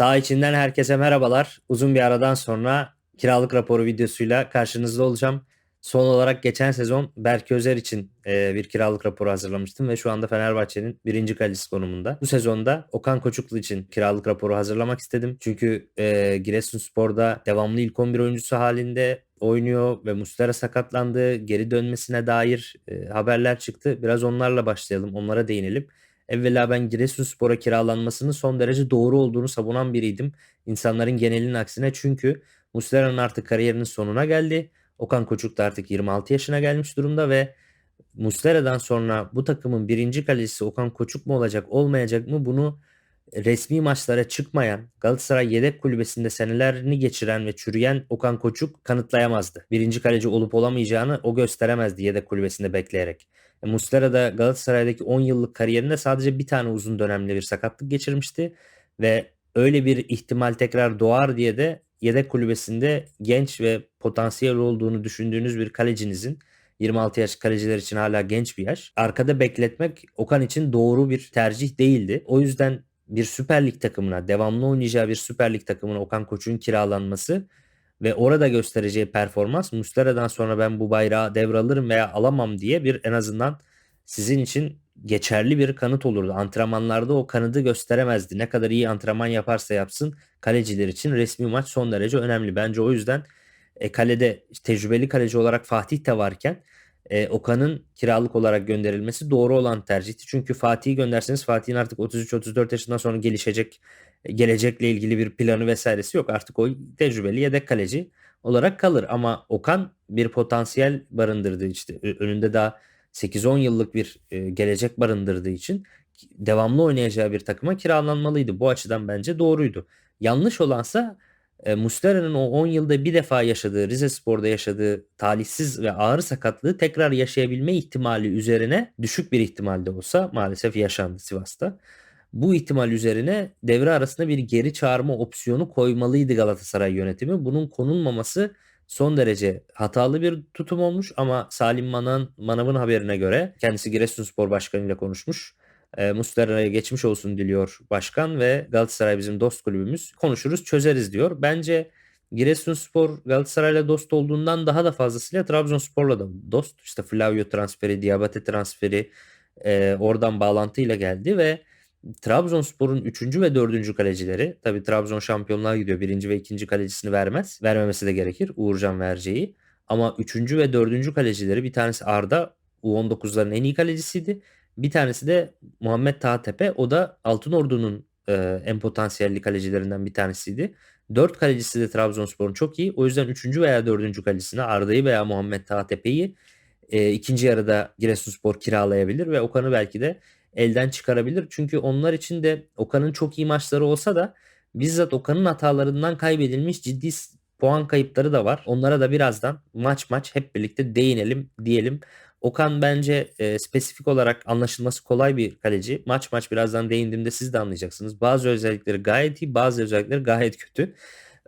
Sağ içinden herkese merhabalar. Uzun bir aradan sonra kiralık raporu videosuyla karşınızda olacağım. Son olarak geçen sezon Berk Özer için e, bir kiralık raporu hazırlamıştım ve şu anda Fenerbahçe'nin birinci kalecisi konumunda. Bu sezonda Okan Koçuklu için kiralık raporu hazırlamak istedim. Çünkü e, Giresunspor'da devamlı ilk 11 oyuncusu halinde oynuyor ve Muslera sakatlandı. Geri dönmesine dair e, haberler çıktı. Biraz onlarla başlayalım, onlara değinelim. Evvela ben Giresunspor'a kiralanmasının son derece doğru olduğunu savunan biriydim. İnsanların genelinin aksine çünkü Muslera'nın artık kariyerinin sonuna geldi. Okan Koçuk da artık 26 yaşına gelmiş durumda ve Muslera'dan sonra bu takımın birinci kalecisi Okan Koçuk mu olacak olmayacak mı bunu resmi maçlara çıkmayan Galatasaray yedek kulübesinde senelerini geçiren ve çürüyen Okan Koçuk kanıtlayamazdı. Birinci kaleci olup olamayacağını o gösteremezdi yedek kulübesinde bekleyerek. E, Muslera da Galatasaray'daki 10 yıllık kariyerinde sadece bir tane uzun dönemli bir sakatlık geçirmişti ve öyle bir ihtimal tekrar doğar diye de yedek kulübesinde genç ve potansiyel olduğunu düşündüğünüz bir kalecinizin 26 yaş kaleciler için hala genç bir yaş. Arkada bekletmek Okan için doğru bir tercih değildi. O yüzden bir Süper Lig takımına, devamlı oynayacağı bir Süper Lig takımına Okan Koçuk'un kiralanması ve orada göstereceği performans Muslera'dan sonra ben bu bayrağı devralırım veya alamam diye bir en azından sizin için geçerli bir kanıt olurdu. Antrenmanlarda o kanıdı gösteremezdi. Ne kadar iyi antrenman yaparsa yapsın kaleciler için resmi maç son derece önemli. Bence o yüzden e, kalede tecrübeli kaleci olarak Fatih de varken e, Okan'ın kiralık olarak gönderilmesi doğru olan tercihti. Çünkü Fatih'i gönderseniz Fatih'in artık 33-34 yaşından sonra gelişecek gelecekle ilgili bir planı vesairesi yok. Artık o tecrübeli yedek kaleci olarak kalır. Ama Okan bir potansiyel barındırdığı işte önünde daha 8-10 yıllık bir e, gelecek barındırdığı için devamlı oynayacağı bir takıma kiralanmalıydı. Bu açıdan bence doğruydu. Yanlış olansa e, Muslera'nın o 10 yılda bir defa yaşadığı Rize Spor'da yaşadığı talihsiz ve ağır sakatlığı tekrar yaşayabilme ihtimali üzerine düşük bir ihtimalde olsa maalesef yaşandı Sivas'ta. Bu ihtimal üzerine devre arasında bir geri çağırma opsiyonu koymalıydı Galatasaray yönetimi. Bunun konulmaması son derece hatalı bir tutum olmuş ama Salim Manan, Manav'ın haberine göre kendisi Giresunspor Başkanı ile konuşmuş. E, Muslera'ya geçmiş olsun diliyor başkan ve Galatasaray bizim dost kulübümüz. Konuşuruz çözeriz diyor. Bence Giresunspor Galatasaray'la dost olduğundan daha da fazlasıyla Trabzonspor'la da dost. İşte Flavio transferi, Diabate transferi e, oradan bağlantıyla geldi ve Trabzonspor'un 3. ve 4. kalecileri tabi Trabzon şampiyonluğa gidiyor. 1. ve 2. kalecisini vermez. Vermemesi de gerekir. Uğurcan vereceği. Ama 3. ve 4. kalecileri bir tanesi Arda U19'ların en iyi kalecisiydi. Bir tanesi de Muhammed Tahtepe. O da Altınordu'nun e, en potansiyelli kalecilerinden bir tanesiydi. 4 kalecisi de Trabzonspor'un çok iyi. O yüzden 3. veya 4. kalecisine Arda'yı veya Muhammed Tahtepe'yi e, ikinci yarıda Giresunspor kiralayabilir ve Okan'ı belki de elden çıkarabilir. Çünkü onlar için de Okan'ın çok iyi maçları olsa da bizzat Okan'ın hatalarından kaybedilmiş ciddi puan kayıpları da var. Onlara da birazdan maç maç hep birlikte değinelim diyelim. Okan bence e, spesifik olarak anlaşılması kolay bir kaleci. Maç maç birazdan değindiğimde siz de anlayacaksınız. Bazı özellikleri gayet iyi, bazı özellikleri gayet kötü.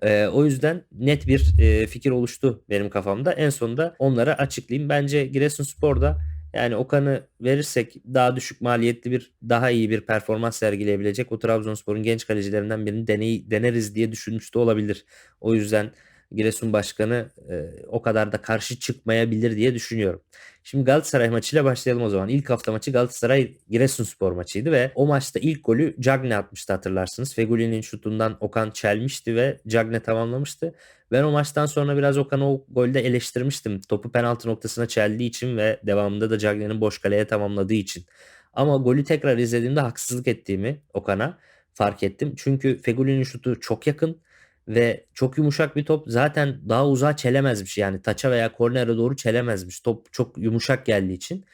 E, o yüzden net bir e, fikir oluştu benim kafamda. En sonunda onları açıklayayım. Bence Giresunspor'da yani Okan'ı verirsek daha düşük maliyetli bir daha iyi bir performans sergileyebilecek o Trabzonspor'un genç kalecilerinden birini deney, deneriz diye düşünmüş de olabilir. O yüzden Giresun Başkanı e, o kadar da karşı çıkmayabilir diye düşünüyorum. Şimdi Galatasaray maçıyla başlayalım o zaman. İlk hafta maçı Galatasaray Giresunspor maçıydı ve o maçta ilk golü Cagne atmıştı hatırlarsınız. Feguli'nin şutundan Okan çelmişti ve Cagne tamamlamıştı. Ben o maçtan sonra biraz Okan'ı o golde eleştirmiştim. Topu penaltı noktasına çeldiği için ve devamında da Cagne'nin boş kaleye tamamladığı için. Ama golü tekrar izlediğimde haksızlık ettiğimi Okan'a fark ettim. Çünkü Feguli'nin şutu çok yakın ve çok yumuşak bir top zaten daha uzağa çelemezmiş yani taça veya kornere doğru çelemezmiş. Top çok yumuşak geldiği için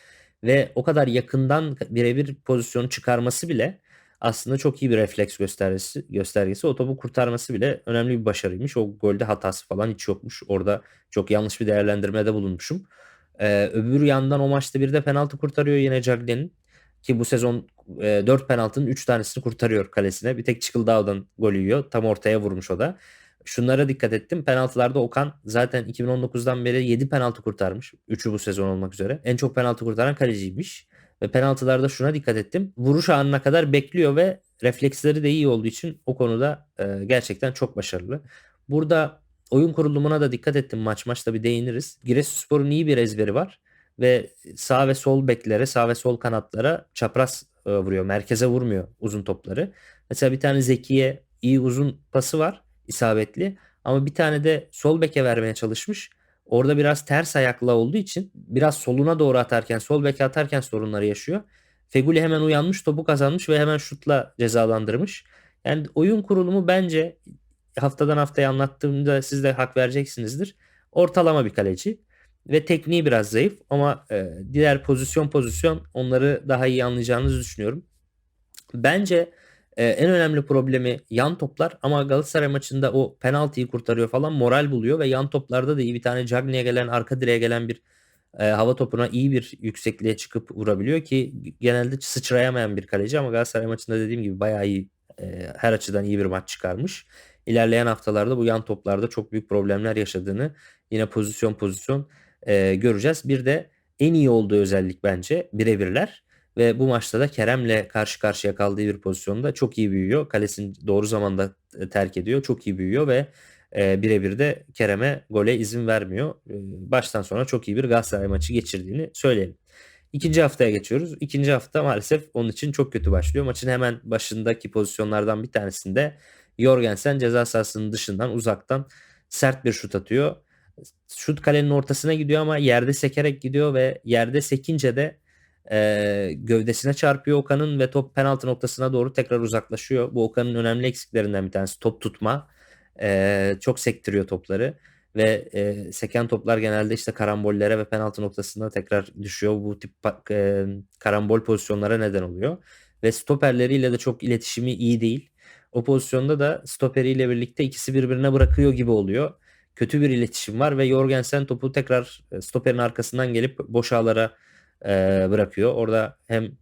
ve o kadar yakından birebir pozisyonu çıkarması bile aslında çok iyi bir refleks göstergesi, göstergesi. O topu kurtarması bile önemli bir başarıymış. O golde hatası falan hiç yokmuş. Orada çok yanlış bir değerlendirmede bulunmuşum. Ee, öbür yandan o maçta bir de penaltı kurtarıyor yine Cagney'in. Ki bu sezon e, 4 penaltının 3 tanesini kurtarıyor kalesine. Bir tek Çıkıldağ'dan gol yiyor. Tam ortaya vurmuş o da. Şunlara dikkat ettim. Penaltılarda Okan zaten 2019'dan beri 7 penaltı kurtarmış. 3'ü bu sezon olmak üzere. En çok penaltı kurtaran kaleciymiş. Ve penaltılarda şuna dikkat ettim. Vuruş anına kadar bekliyor ve refleksleri de iyi olduğu için o konuda, eee, gerçekten çok başarılı. Burada oyun kurulumuna da dikkat ettim. Maç maç tabii değiniriz. Giresunspor'un iyi bir ezberi var ve sağ ve sol beklere, sağ ve sol kanatlara çapraz, eee, vuruyor. Merkeze vurmuyor uzun topları. Mesela bir tane Zeki'ye iyi uzun pası var, isabetli ama bir tane de sol beke vermeye çalışmış. Orada biraz ters ayaklı olduğu için biraz soluna doğru atarken, sol beke atarken sorunları yaşıyor. Feguli hemen uyanmış, topu kazanmış ve hemen şutla cezalandırmış. Yani oyun kurulumu bence haftadan haftaya anlattığımda siz de hak vereceksinizdir. Ortalama bir kaleci ve tekniği biraz zayıf ama e, diğer pozisyon pozisyon onları daha iyi anlayacağınızı düşünüyorum. Bence e, en önemli problemi yan toplar ama Galatasaray maçında o penaltıyı kurtarıyor falan moral buluyor ve yan toplarda da iyi bir tane Cagney'e gelen arka direğe gelen bir e, hava topuna iyi bir yüksekliğe çıkıp vurabiliyor ki genelde sıçrayamayan bir kaleci ama Galatasaray maçında dediğim gibi bayağı iyi e, her açıdan iyi bir maç çıkarmış. İlerleyen haftalarda bu yan toplarda çok büyük problemler yaşadığını yine pozisyon pozisyon e, göreceğiz. Bir de en iyi olduğu özellik bence birebirler ve bu maçta da Kerem'le karşı karşıya kaldığı bir pozisyonda çok iyi büyüyor. Kalesini doğru zamanda terk ediyor. Çok iyi büyüyor ve e, birebir de Kerem'e gole izin vermiyor. E, baştan sona çok iyi bir Galatasaray maçı geçirdiğini söyleyelim. İkinci haftaya geçiyoruz. İkinci hafta maalesef onun için çok kötü başlıyor. Maçın hemen başındaki pozisyonlardan bir tanesinde Jorgensen ceza sahasının dışından uzaktan sert bir şut atıyor. Şut kalenin ortasına gidiyor ama yerde sekerek gidiyor ve yerde sekince de e, gövdesine çarpıyor Okan'ın ve top penaltı noktasına doğru tekrar uzaklaşıyor. Bu Okan'ın önemli eksiklerinden bir tanesi top tutma. E, çok sektiriyor topları ve e, seken toplar genelde işte karambollere ve penaltı noktasına tekrar düşüyor. Bu tip e, karambol pozisyonlara neden oluyor. Ve stoperleriyle de çok iletişimi iyi değil. O pozisyonda da stoperiyle birlikte ikisi birbirine bırakıyor gibi oluyor. Kötü bir iletişim var ve Jorgensen topu tekrar stoperin arkasından gelip boş ağlara e, bırakıyor. Orada hem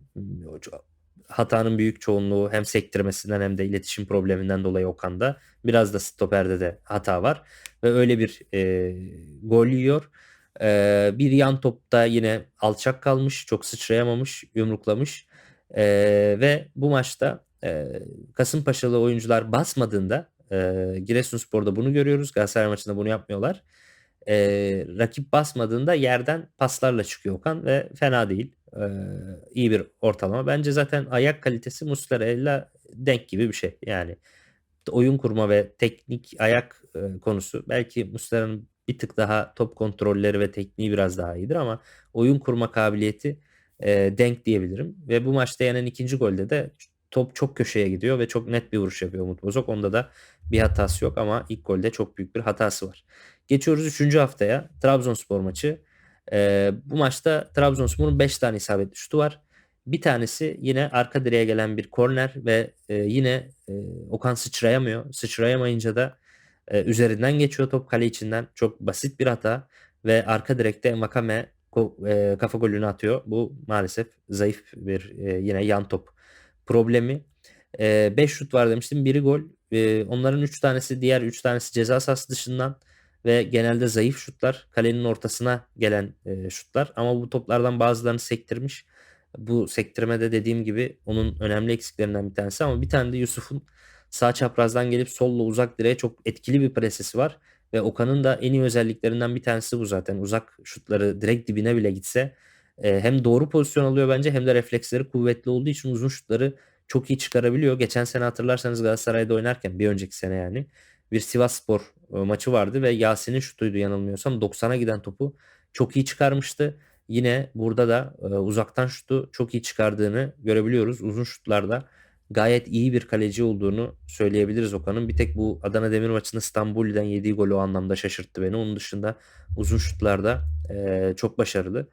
hatanın büyük çoğunluğu hem sektirmesinden hem de iletişim probleminden dolayı Okan'da biraz da stoperde de hata var ve öyle bir e, gol yiyor. E, bir yan topta yine alçak kalmış, çok sıçrayamamış, yumruklamış e, ve bu maçta e, Kasımpaşalı oyuncular basmadığında e, Giresunspor'da bunu görüyoruz. Galatasaray maçında bunu yapmıyorlar e, rakip basmadığında yerden paslarla çıkıyor Okan ve fena değil. E, iyi bir ortalama. Bence zaten ayak kalitesi Muslera ile denk gibi bir şey. Yani oyun kurma ve teknik ayak e, konusu belki Muslera'nın bir tık daha top kontrolleri ve tekniği biraz daha iyidir ama oyun kurma kabiliyeti e, denk diyebilirim. Ve bu maçta yenen ikinci golde de top çok köşeye gidiyor ve çok net bir vuruş yapıyor Umut Bozok. Onda da bir hatası yok ama ilk golde çok büyük bir hatası var. Geçiyoruz 3. haftaya. Trabzonspor maçı. Ee, bu maçta Trabzonspor'un 5 tane isabetli şutu var. Bir tanesi yine arka direğe gelen bir korner ve e, yine e, Okan sıçrayamıyor. Sıçrayamayınca da e, üzerinden geçiyor top kale içinden. Çok basit bir hata ve arka direkte Makame e, kafa golünü atıyor. Bu maalesef zayıf bir e, yine yan top problemi. 5 e, şut var demiştim. Biri gol. Onların 3 tanesi diğer 3 tanesi ceza sahası dışından ve genelde zayıf şutlar kalenin ortasına gelen şutlar ama bu toplardan bazılarını sektirmiş. Bu sektirmede dediğim gibi onun önemli eksiklerinden bir tanesi ama bir tane de Yusuf'un sağ çaprazdan gelip solla uzak direğe çok etkili bir presesi var ve Okan'ın da en iyi özelliklerinden bir tanesi bu zaten. Uzak şutları direkt dibine bile gitse hem doğru pozisyon alıyor bence hem de refleksleri kuvvetli olduğu için uzun şutları çok iyi çıkarabiliyor. Geçen sene hatırlarsanız Galatasaray'da oynarken bir önceki sene yani bir Sivasspor e, maçı vardı ve Yasin'in şutuydu yanılmıyorsam 90'a giden topu çok iyi çıkarmıştı. Yine burada da uzaktan şutu çok iyi çıkardığını görebiliyoruz. Uzun şutlarda gayet iyi bir kaleci olduğunu söyleyebiliriz Okan'ın. Bir tek bu Adana Demir maçında İstanbul'den yediği gol o anlamda şaşırttı beni. Onun dışında uzun şutlarda çok başarılı.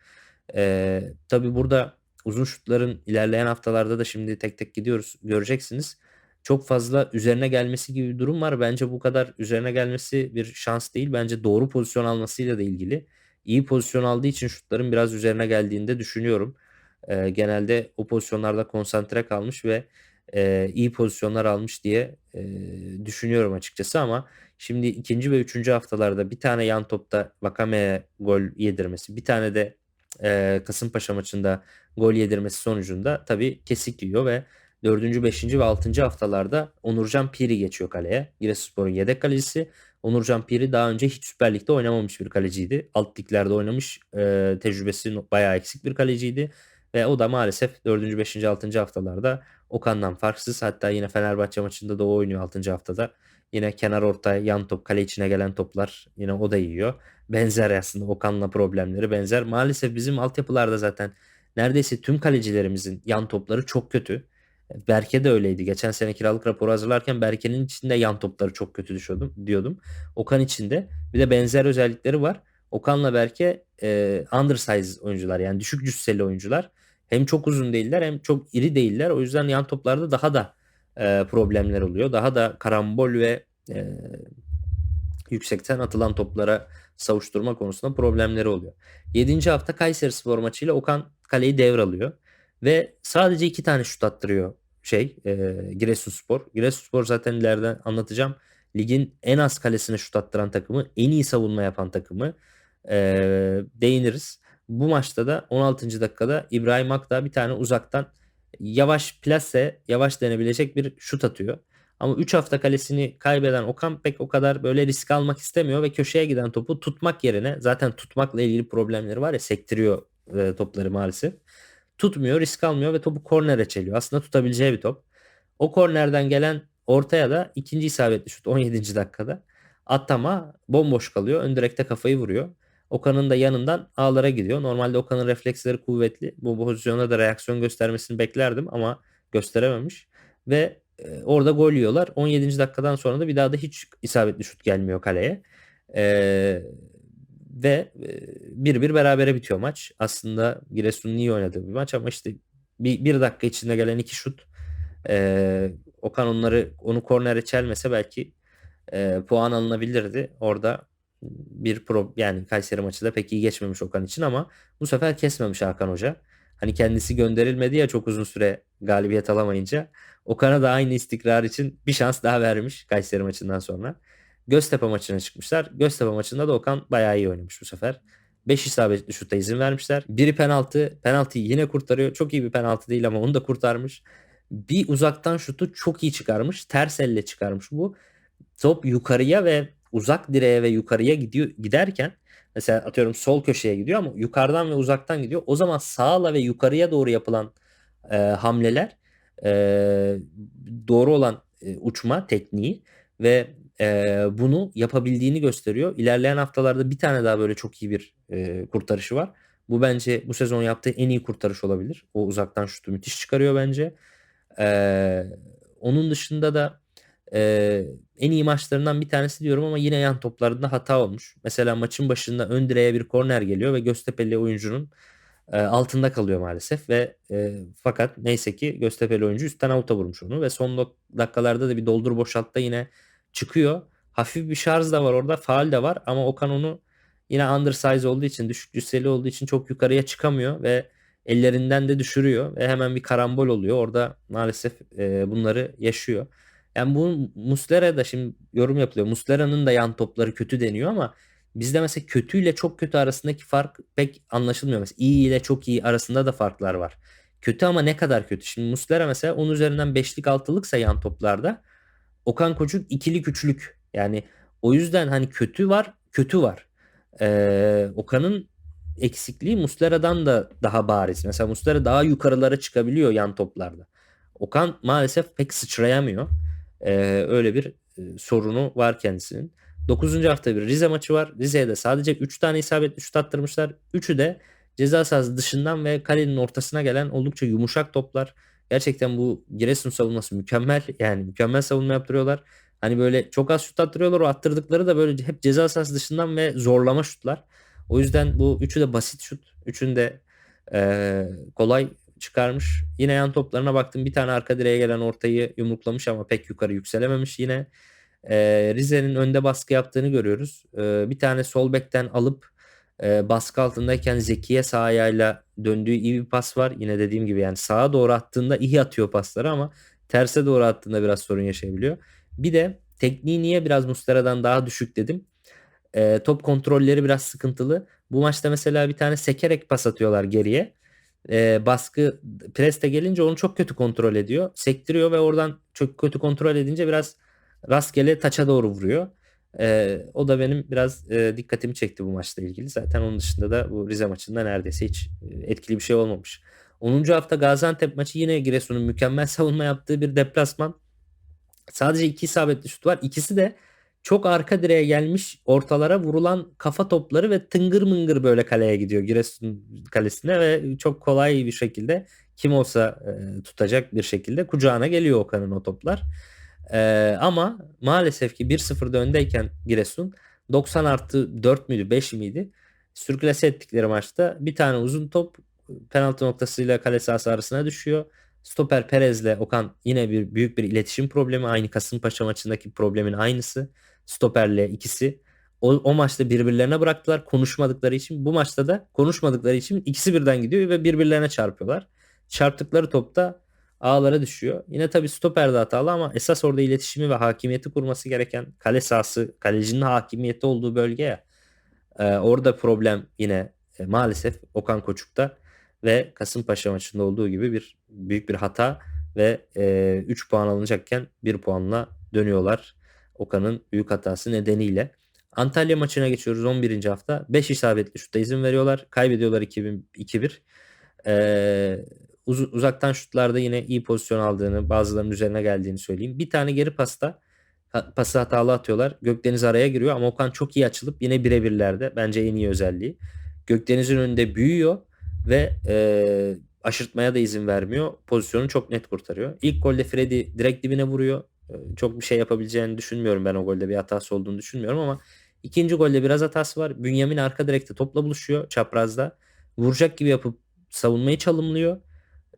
E, tabii burada uzun şutların ilerleyen haftalarda da şimdi tek tek gidiyoruz göreceksiniz çok fazla üzerine gelmesi gibi bir durum var. Bence bu kadar üzerine gelmesi bir şans değil. Bence doğru pozisyon almasıyla da ilgili. İyi pozisyon aldığı için şutların biraz üzerine geldiğinde düşünüyorum. E, genelde o pozisyonlarda konsantre kalmış ve e, iyi pozisyonlar almış diye e, düşünüyorum açıkçası ama şimdi ikinci ve üçüncü haftalarda bir tane yan topta Vakame'ye gol yedirmesi, bir tane de e, Kasımpaşa maçında gol yedirmesi sonucunda tabii kesik yiyor ve 4. 5. ve 6. haftalarda Onurcan Piri geçiyor kaleye. Giresunspor'un yedek kalecisi. Onurcan Piri daha önce hiç Süper Lig'de oynamamış bir kaleciydi. Alt liglerde oynamış. E, tecrübesi bayağı eksik bir kaleciydi. Ve o da maalesef 4. 5. 6. haftalarda Okan'dan farksız. Hatta yine Fenerbahçe maçında da o oynuyor 6. haftada. Yine kenar orta yan top kale içine gelen toplar yine o da yiyor. Benzer aslında Okan'la problemleri benzer. Maalesef bizim altyapılarda zaten neredeyse tüm kalecilerimizin yan topları çok kötü. Berke de öyleydi. Geçen sene kiralık raporu hazırlarken Berke'nin içinde yan topları çok kötü düşüyordum diyordum. Okan içinde bir de benzer özellikleri var. Okan'la Berke e, undersize oyuncular yani düşük cüsseli oyuncular. Hem çok uzun değiller hem çok iri değiller. O yüzden yan toplarda daha da e, problemler oluyor. Daha da karambol ve e, yüksekten atılan toplara savuşturma konusunda problemleri oluyor. 7. hafta Kayseri Spor maçıyla Okan kaleyi devralıyor. Ve sadece iki tane şut attırıyor şey e, Giresunspor. Giresunspor zaten ileride anlatacağım. Ligin en az kalesine şut attıran takımı, en iyi savunma yapan takımı e, değiniriz. Bu maçta da 16. dakikada İbrahim Akdağ bir tane uzaktan yavaş plase, yavaş denebilecek bir şut atıyor. Ama 3 hafta kalesini kaybeden Okan pek o kadar böyle risk almak istemiyor ve köşeye giden topu tutmak yerine zaten tutmakla ilgili problemleri var ya sektiriyor e, topları maalesef. Tutmuyor, risk almıyor ve topu kornere çeliyor. Aslında tutabileceği bir top. O kornerden gelen ortaya da ikinci isabetli şut 17. dakikada. Atama bomboş kalıyor. Ön direkte kafayı vuruyor. Okan'ın da yanından ağlara gidiyor. Normalde Okan'ın refleksleri kuvvetli. Bu pozisyona da reaksiyon göstermesini beklerdim ama gösterememiş. Ve e, orada gol yiyorlar. 17. dakikadan sonra da bir daha da hiç isabetli şut gelmiyor kaleye. E, ve e, bir bir berabere bitiyor maç. Aslında Giresun'un iyi oynadığı bir maç ama işte bir, bir dakika içinde gelen iki şut e, Okan onları onu kornere çelmese belki e, puan alınabilirdi. Orada bir pro yani Kayseri maçı da pek iyi geçmemiş Okan için ama bu sefer kesmemiş Hakan Hoca. Hani kendisi gönderilmedi ya çok uzun süre galibiyet alamayınca. Okan'a da aynı istikrar için bir şans daha vermiş Kayseri maçından sonra. Göztepe maçına çıkmışlar. Göztepe maçında da Okan bayağı iyi oynamış bu sefer. 5 isabetli şuta izin vermişler. Biri penaltı. Penaltıyı yine kurtarıyor. Çok iyi bir penaltı değil ama onu da kurtarmış. Bir uzaktan şutu çok iyi çıkarmış. Ters elle çıkarmış bu. Top yukarıya ve uzak direğe ve yukarıya gidiyor giderken mesela atıyorum sol köşeye gidiyor ama yukarıdan ve uzaktan gidiyor. O zaman sağla ve yukarıya doğru yapılan e, hamleler e, doğru olan e, uçma tekniği ve e, bunu yapabildiğini gösteriyor. İlerleyen haftalarda bir tane daha böyle çok iyi bir e, kurtarışı var. Bu bence bu sezon yaptığı en iyi kurtarış olabilir. O uzaktan şutu müthiş çıkarıyor bence. E, onun dışında da e, en iyi maçlarından bir tanesi diyorum ama yine yan toplarında hata olmuş. Mesela maçın başında ön direğe bir korner geliyor ve Göztepe'li oyuncunun e, altında kalıyor maalesef ve e, fakat neyse ki Göztepe'li oyuncu üstten avuta vurmuş onu ve son dakikalarda da bir doldur boşaltta yine çıkıyor. Hafif bir şarj da var orada. Faal de var ama Okan onu yine undersize olduğu için düşük cüsseli olduğu için çok yukarıya çıkamıyor ve ellerinden de düşürüyor ve hemen bir karambol oluyor. Orada maalesef e, bunları yaşıyor. Yani bu Muslera da şimdi yorum yapılıyor. Muslera'nın da yan topları kötü deniyor ama bizde mesela kötü ile çok kötü arasındaki fark pek anlaşılmıyor. Mesela iyi ile çok iyi arasında da farklar var. Kötü ama ne kadar kötü? Şimdi Muslera mesela 10 üzerinden 5'lik 6'lıksa yan toplarda Okan Koçuk ikili güçlük. Yani o yüzden hani kötü var, kötü var. Ee, Okan'ın eksikliği Muslera'dan da daha bariz. Mesela Muslera daha yukarılara çıkabiliyor yan toplarda. Okan maalesef pek sıçrayamıyor. Ee, öyle bir e, sorunu var kendisinin. 9. hafta bir Rize maçı var. Rize'ye de sadece 3 tane isabetli şut attırmışlar. 3'ü de ceza sahası dışından ve kalenin ortasına gelen oldukça yumuşak toplar. Gerçekten bu Giresun savunması mükemmel. Yani mükemmel savunma yaptırıyorlar. Hani böyle çok az şut attırıyorlar. O attırdıkları da böyle hep ceza sahası dışından ve zorlama şutlar. O yüzden bu üçü de basit şut. Üçünde e, kolay çıkarmış. Yine yan toplarına baktım. Bir tane arka direğe gelen ortayı yumruklamış ama pek yukarı yükselememiş yine. E, Rize'nin önde baskı yaptığını görüyoruz. E, bir tane sol bekten alıp e, baskı altındayken Zeki'ye sağ ayağıyla döndüğü iyi bir pas var. Yine dediğim gibi yani sağa doğru attığında iyi atıyor pasları ama terse doğru attığında biraz sorun yaşayabiliyor. Bir de tekniği niye biraz Muslera'dan daha düşük dedim. E, top kontrolleri biraz sıkıntılı. Bu maçta mesela bir tane sekerek pas atıyorlar geriye. Eee, baskı preste gelince onu çok kötü kontrol ediyor. Sektiriyor ve oradan çok kötü kontrol edince biraz rastgele taça doğru vuruyor. Eee, o da benim biraz, eee, dikkatimi çekti bu maçla ilgili. Zaten onun dışında da bu Rize maçında neredeyse hiç, eee, etkili bir şey olmamış. 10. hafta Gaziantep maçı yine Giresun'un mükemmel savunma yaptığı bir deplasman. Sadece 2 isabetli şut var. İkisi de çok arka direğe gelmiş ortalara vurulan kafa topları ve tıngır mıngır böyle kaleye gidiyor Giresun kalesine ve çok kolay bir şekilde kim olsa, eee, tutacak bir şekilde kucağına geliyor Okan'ın o toplar. Eee, ama maalesef ki 1-0'da öndeyken Giresun 90+4 müydü 5 miydi? Sürklase ettikleri maçta bir tane uzun top penaltı noktasıyla kale sahası arasına düşüyor. Stoper Perez'le Okan yine bir büyük bir iletişim problemi. Aynı Kasımpaşa maçındaki problemin aynısı. Stoper'le ikisi. O, o maçta birbirlerine bıraktılar konuşmadıkları için. Bu maçta da konuşmadıkları için ikisi birden gidiyor ve birbirlerine çarpıyorlar. Çarptıkları topta ağlara düşüyor. Yine tabii stoper de hatalı ama esas orada iletişimi ve hakimiyeti kurması gereken kale sahası, kalecinin hakimiyeti olduğu bölge ya. Ee, orada problem yine e, maalesef Okan Koçuk'ta ve Kasımpaşa maçında olduğu gibi bir büyük bir hata ve e, 3 puan alınacakken 1 puanla dönüyorlar. Okan'ın büyük hatası nedeniyle. Antalya maçına geçiyoruz 11. hafta. 5 isabetli şutta izin veriyorlar. Kaybediyorlar 2-1. Ee, uz uzaktan şutlarda yine iyi pozisyon aldığını, bazılarının üzerine geldiğini söyleyeyim. Bir tane geri pasta pası hatalı atıyorlar. Gökdeniz araya giriyor ama Okan çok iyi açılıp yine birebirlerde. Bence en iyi özelliği. Gökdeniz'in önünde büyüyor ve e, aşırtmaya da izin vermiyor. Pozisyonu çok net kurtarıyor. İlk golde Freddy direkt dibine vuruyor. E, çok bir şey yapabileceğini düşünmüyorum ben o golde bir hatası olduğunu düşünmüyorum ama ikinci golde biraz hatası var. Bünyamin arka direkte topla buluşuyor çaprazda. Vuracak gibi yapıp savunmayı çalımlıyor.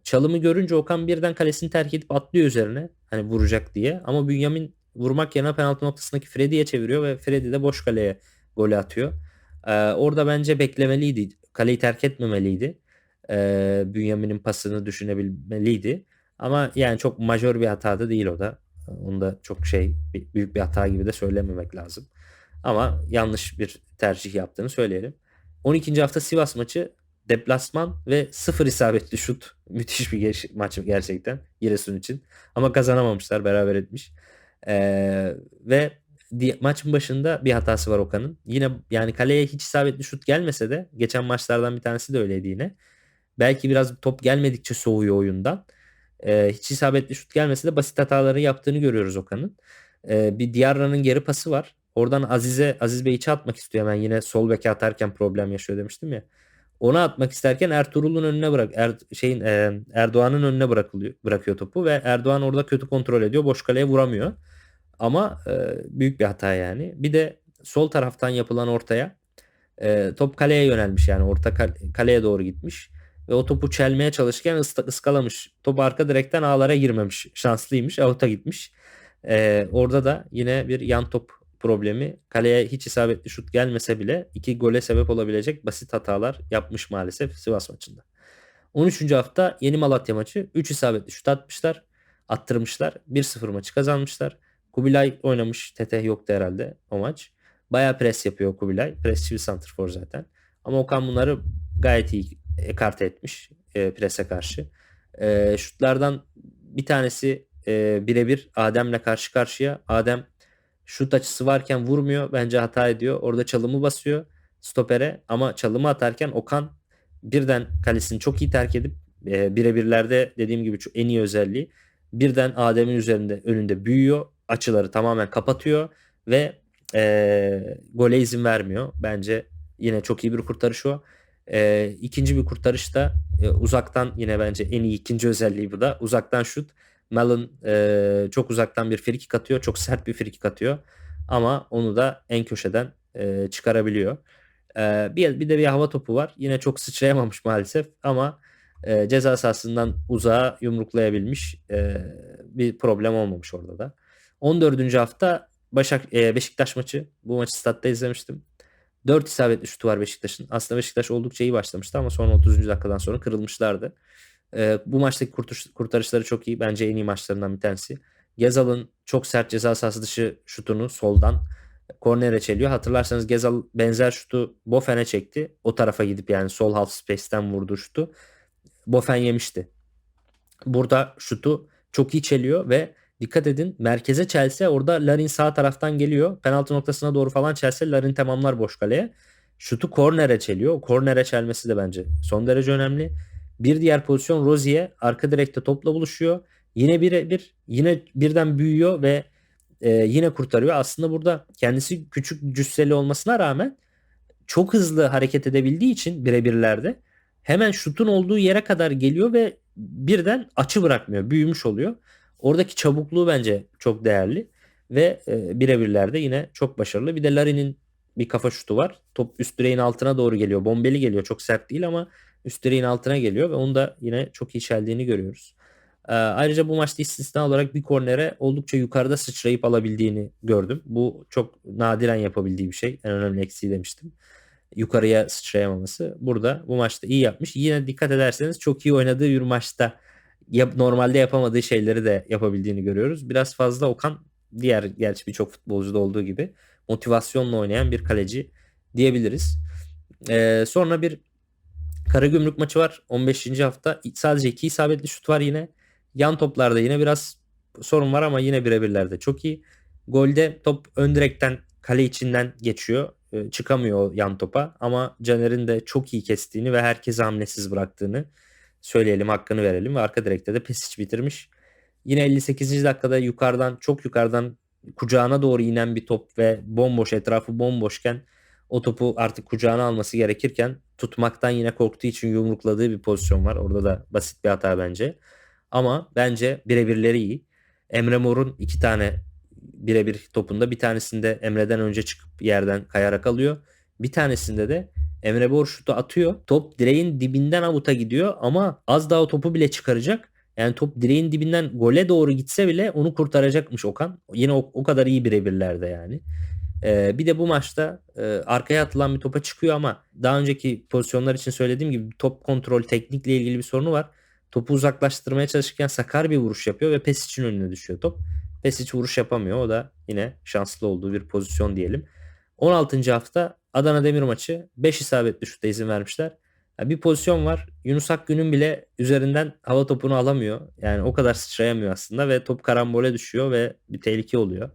Çalımı görünce Okan birden kalesini terk edip atlıyor üzerine. Hani vuracak diye. Ama Bünyamin vurmak yerine penaltı noktasındaki Freddy'ye çeviriyor ve Freddy de boş kaleye golü atıyor. Ee, orada bence beklemeliydi. Kaleyi terk etmemeliydi. Ee, Bünyamin'in pasını düşünebilmeliydi. Ama yani çok majör bir hata da değil o da. Onu da çok şey büyük bir hata gibi de söylememek lazım. Ama yanlış bir tercih yaptığını söyleyelim. 12. hafta Sivas maçı deplasman ve sıfır isabetli şut. Müthiş bir geç, maç gerçekten Giresun için. Ama kazanamamışlar beraber etmiş. Ee, ve maçın başında bir hatası var Okan'ın. Yine yani kaleye hiç isabetli şut gelmese de geçen maçlardan bir tanesi de öyleydi yine. Belki biraz top gelmedikçe soğuyor oyundan. Ee, hiç isabetli şut gelmese de basit hataları yaptığını görüyoruz Okan'ın. Ee, bir Diarra'nın geri pası var. Oradan Aziz'e Aziz Bey içe atmak istiyor hemen yine sol beke atarken problem yaşıyor demiştim ya. Ona atmak isterken Ertuğrul'un önüne bırak er, şeyin e, Erdoğan'ın önüne bırakılıyor bırakıyor topu ve Erdoğan orada kötü kontrol ediyor. Boş kaleye vuramıyor. Ama e, büyük bir hata yani. Bir de sol taraftan yapılan ortaya e, top kaleye yönelmiş yani orta kaleye doğru gitmiş ve o topu çelmeye çalışırken ıs- ıskalamış. Top arka direkten ağlara girmemiş. Şanslıymış. Out'a gitmiş. E, orada da yine bir yan top problemi. Kaleye hiç isabetli şut gelmese bile iki gole sebep olabilecek basit hatalar yapmış maalesef Sivas maçında. 13. hafta Yeni Malatya maçı 3 isabetli şut atmışlar. Attırmışlar. 1-0 maçı kazanmışlar. Kubilay oynamış. Teteh yoktu herhalde o maç. Baya pres yapıyor Kubilay. Presçi bir santrfor zaten. Ama Okan bunları gayet iyi ekarte etmiş e, prese karşı. E, şutlardan bir tanesi e, birebir Adem'le karşı karşıya. Adem şut açısı varken vurmuyor. Bence hata ediyor. Orada çalımı basıyor stopere ama çalımı atarken Okan birden kalesini çok iyi terk edip e, birebirlerde dediğim gibi en iyi özelliği birden Adem'in üzerinde önünde büyüyor. Açıları tamamen kapatıyor ve e, gole izin vermiyor. Bence yine çok iyi bir kurtarış o. E, ikinci bir kurtarış da e, uzaktan yine bence en iyi ikinci özelliği bu da. Uzaktan şut. Mellon e, çok uzaktan bir frikik atıyor. Çok sert bir frikik atıyor. Ama onu da en köşeden e, çıkarabiliyor. E, bir, bir de bir hava topu var. Yine çok sıçrayamamış maalesef ama e, ceza sahasından uzağa yumruklayabilmiş. E, bir problem olmamış orada da. 14. hafta Başak e, Beşiktaş maçı. Bu maçı statta izlemiştim. 4 isabetli şutu var Beşiktaş'ın. Aslında Beşiktaş oldukça iyi başlamıştı ama sonra 30. dakikadan sonra kırılmışlardı. E, bu maçtaki kurtuş, kurtarışları çok iyi. Bence en iyi maçlarından bir tanesi. Gezal'ın çok sert ceza sahası dışı şutunu soldan kornere çeliyor. Hatırlarsanız Gezal benzer şutu Bofen'e çekti. O tarafa gidip yani sol half space'ten vurdu şutu. Bofen yemişti. Burada şutu çok iyi çeliyor ve dikkat edin merkeze çelse orada Larin sağ taraftan geliyor. Penaltı noktasına doğru falan çelse Larin tamamlar boş kaleye. Şutu kornere çeliyor. Kornere çelmesi de bence son derece önemli. Bir diğer pozisyon Rozier arka direkte topla buluşuyor. Yine birebir yine birden büyüyor ve e, yine kurtarıyor. Aslında burada kendisi küçük cüsseli olmasına rağmen çok hızlı hareket edebildiği için birebirlerde hemen şutun olduğu yere kadar geliyor ve birden açı bırakmıyor. Büyümüş oluyor. Oradaki çabukluğu bence çok değerli ve e, birebirlerde yine çok başarılı. Bir de Larin'in bir kafa şutu var. Top üst direğin altına doğru geliyor. Bombeli geliyor. Çok sert değil ama üst direğin altına geliyor ve onu da yine çok iyi çeldiğini görüyoruz. Ee, ayrıca bu maçta istisna olarak bir kornere oldukça yukarıda sıçrayıp alabildiğini gördüm. Bu çok nadiren yapabildiği bir şey. En önemli eksiği demiştim. Yukarıya sıçrayamaması. Burada bu maçta iyi yapmış. Yine dikkat ederseniz çok iyi oynadığı bir maçta yap, normalde yapamadığı şeyleri de yapabildiğini görüyoruz. Biraz fazla Okan diğer gerçi birçok futbolcuda olduğu gibi motivasyonla oynayan bir kaleci diyebiliriz. Ee, sonra bir Karagümrük maçı var 15. hafta. Sadece iki isabetli şut var yine. Yan toplarda yine biraz sorun var ama yine birebirlerde çok iyi. Golde top ön direkten kale içinden geçiyor. Ee, çıkamıyor yan topa ama Caner'in de çok iyi kestiğini ve herkesi hamlesiz bıraktığını söyleyelim hakkını verelim ve arka direkte de Pesic bitirmiş. Yine 58. dakikada yukarıdan çok yukarıdan kucağına doğru inen bir top ve bomboş etrafı bomboşken o topu artık kucağına alması gerekirken tutmaktan yine korktuğu için yumrukladığı bir pozisyon var. Orada da basit bir hata bence. Ama bence birebirleri iyi. Emre Mor'un iki tane birebir topunda bir tanesinde Emre'den önce çıkıp yerden kayarak alıyor. Bir tanesinde de Emre Mor şutu atıyor. Top direğin dibinden avuta gidiyor ama az daha topu bile çıkaracak. Yani top direğin dibinden gole doğru gitse bile onu kurtaracakmış Okan. Yine o, o kadar iyi birebirlerde yani. Ee, bir de bu maçta e, arkaya atılan bir topa çıkıyor ama daha önceki pozisyonlar için söylediğim gibi top kontrol teknikle ilgili bir sorunu var. Topu uzaklaştırmaya çalışırken sakar bir vuruş yapıyor ve Pesic'in önüne düşüyor top. Pesic vuruş yapamıyor. O da yine şanslı olduğu bir pozisyon diyelim. 16. hafta Adana Demir maçı 5 isabetli şutta izin vermişler. Yani bir pozisyon var. Yunus Akgün'ün bile üzerinden hava topunu alamıyor. Yani o kadar sıçrayamıyor aslında ve top karambole düşüyor ve bir tehlike oluyor.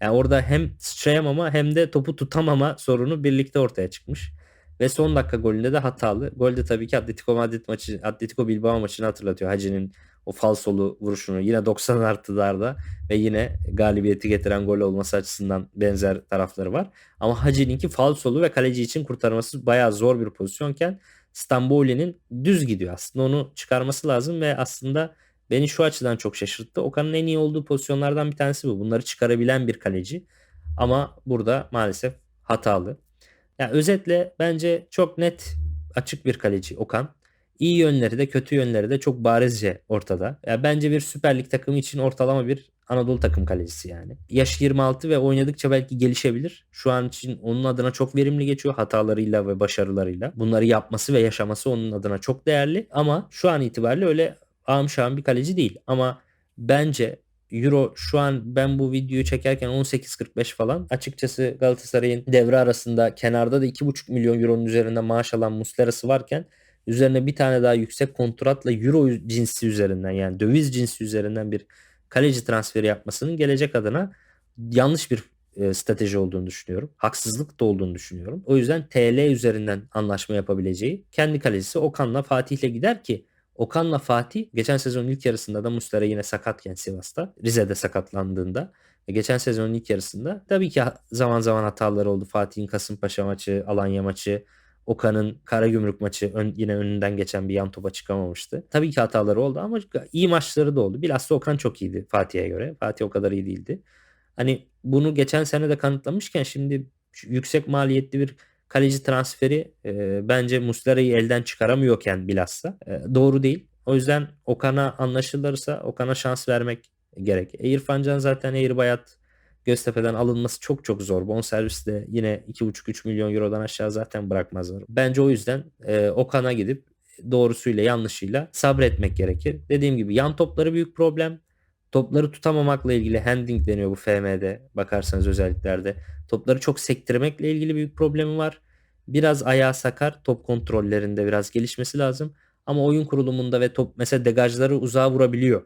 Yani orada hem sıçrayamama hem de topu tutamama sorunu birlikte ortaya çıkmış. Ve son dakika golünde de hatalı. Golde tabii ki Atletico Madrid maçı, Atletico Bilbao maçını hatırlatıyor. Hacı'nın o falsolu vuruşunu yine 90 artılarda ve yine galibiyeti getiren gol olması açısından benzer tarafları var. Ama Hacı'ninki falsolu ve kaleci için kurtarması bayağı zor bir pozisyonken Stamboli'nin düz gidiyor aslında onu çıkarması lazım ve aslında beni şu açıdan çok şaşırttı. Okan'ın en iyi olduğu pozisyonlardan bir tanesi bu. Bunları çıkarabilen bir kaleci. Ama burada maalesef hatalı. Yani özetle bence çok net açık bir kaleci Okan. İyi yönleri de kötü yönleri de çok barizce ortada. Ya bence bir Süper Lig takımı için ortalama bir Anadolu takım kalecisi yani. Yaş 26 ve oynadıkça belki gelişebilir. Şu an için onun adına çok verimli geçiyor hatalarıyla ve başarılarıyla. Bunları yapması ve yaşaması onun adına çok değerli. Ama şu an itibariyle öyle ağım bir kaleci değil. Ama bence Euro şu an ben bu videoyu çekerken 18.45 falan. Açıkçası Galatasaray'ın devre arasında kenarda da 2.5 milyon euronun üzerinde maaş alan Muslera'sı varken üzerine bir tane daha yüksek kontratla euro cinsi üzerinden yani döviz cinsi üzerinden bir kaleci transferi yapmasının gelecek adına yanlış bir e, strateji olduğunu düşünüyorum. Haksızlık da olduğunu düşünüyorum. O yüzden TL üzerinden anlaşma yapabileceği kendi kalecisi Okan'la Fatih'le gider ki Okan'la Fatih geçen sezonun ilk yarısında da Muslera yine sakatken Sivas'ta Rize'de sakatlandığında geçen sezonun ilk yarısında tabii ki zaman zaman hataları oldu. Fatih'in Kasımpaşa maçı, Alanya maçı, Okan'ın Karagümrük maçı ön, yine önünden geçen bir yan topa çıkamamıştı. Tabii ki hataları oldu ama iyi maçları da oldu. Bilhassa Okan çok iyiydi Fatih'e göre. Fatih o kadar iyi değildi. Hani bunu geçen sene de kanıtlamışken şimdi yüksek maliyetli bir kaleci transferi e, bence Muslera'yı elden çıkaramıyorken bilhassa e, doğru değil. O yüzden Okan'a anlaşılırsa Okan'a şans vermek gerek. E, İrfan Can zaten Eğir Bayat Göztepe'den alınması çok çok zor. Bonservis de yine 2,5-3 milyon eurodan aşağı zaten bırakmazlar. Bence o yüzden e, Okan'a gidip doğrusuyla yanlışıyla sabretmek gerekir. Dediğim gibi yan topları büyük problem. Topları tutamamakla ilgili handling deniyor bu FM'de bakarsanız özelliklerde. Topları çok sektirmekle ilgili büyük problemi var. Biraz ayağı sakar top kontrollerinde biraz gelişmesi lazım. Ama oyun kurulumunda ve top mesela degajları uzağa vurabiliyor.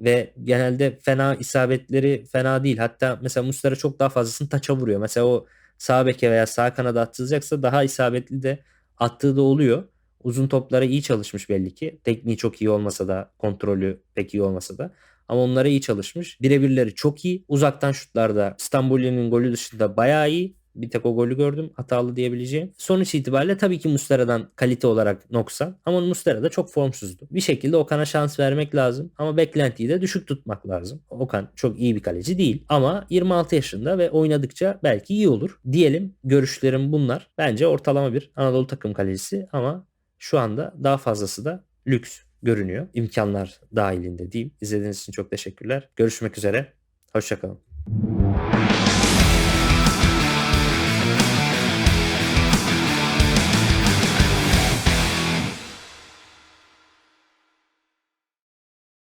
Ve genelde fena isabetleri fena değil. Hatta mesela Muslera çok daha fazlasını taça vuruyor. Mesela o sağ beke veya sağ kanada atılacaksa daha isabetli de attığı da oluyor. Uzun toplara iyi çalışmış belli ki. Tekniği çok iyi olmasa da kontrolü pek iyi olmasa da. Ama onlara iyi çalışmış. Birebirleri çok iyi. Uzaktan şutlarda İstanbul'un golü dışında bayağı iyi. Bir tek o golü gördüm hatalı diyebileceğim. Sonuç itibariyle tabii ki Muslera'dan kalite olarak noksan. Ama Muslera da çok formsuzdu. Bir şekilde Okan'a şans vermek lazım. Ama beklentiyi de düşük tutmak lazım. Okan çok iyi bir kaleci değil. Ama 26 yaşında ve oynadıkça belki iyi olur. Diyelim görüşlerim bunlar. Bence ortalama bir Anadolu takım kalecisi ama şu anda daha fazlası da lüks görünüyor. İmkanlar dahilinde diyeyim. İzlediğiniz için çok teşekkürler. Görüşmek üzere. Hoşçakalın.